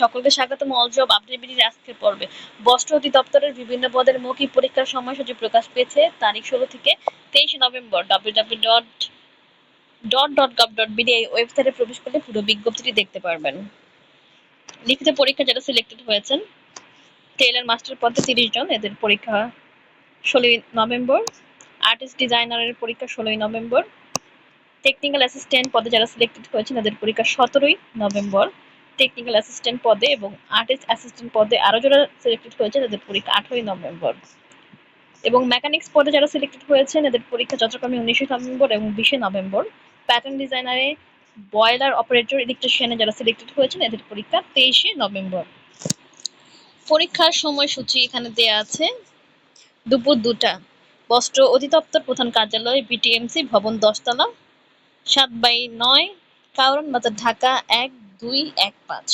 সকলকে স্বাগতম। All job update আজকের পর্বে। বস্ত্র অধিদপ্তরের বিভিন্ন পদের মৌখিক পরীক্ষার সময়সূচি প্রকাশ পেয়েছে তারিখ ষোলো থেকে তেইশে November. W W dot dot dot dot ওয়েবসাইটে প্রবেশ করলে পুরো বিজ্ঞপ্তিটি দেখতে পারবেন। লিখিত পরীক্ষা যারা সিলেক্টেড হয়েছেন টেইলার মাস্টার পদে তিরিশ জন, এদের পরীক্ষা ষোলোই নভেম্বর। আর্টিস্ট ডিজাইনারের পরীক্ষা ষোলোই নভেম্বর। টেকনিক্যাল অ্যাসিস্ট্যান্ট পদে যারা সিলেক্টেড হয়েছেন, এদের পরীক্ষা সতেরোই নভেম্বর। টেকনিক্যাল অ্যাসিস্ট্যান্ট পদে এবং আর্টিস্ট অ্যাসিস্ট্যান্ট পদে আরও যারা সিলেক্টেড হয়েছে, তাদের পরীক্ষা আঠারোই নভেম্বর। এবং মেকানিক্স পদে যারা সিলেক্টেড হয়েছেন এদের পরীক্ষা যথাক্রমে উনিশে নভেম্বর এবং বিশে নভেম্বর। প্যাটার্ন ডিজাইনারে বয়লার অপারেটর ইলেকট্রিশিয়ানে যারা সিলেক্টেড হয়েছেন এদের পরীক্ষা তেইশে নভেম্বর। পরীক্ষার সময়সূচি এখানে দেয়া আছে। দুপুর দুটা। বস্ত্র অধিদপ্তর প্রধান কার্যালয় বিটিএমসি ভবন দশতলা। সাত বাই নয় কারণ বাজার ঢাকা এক দুই এক পাঁচ।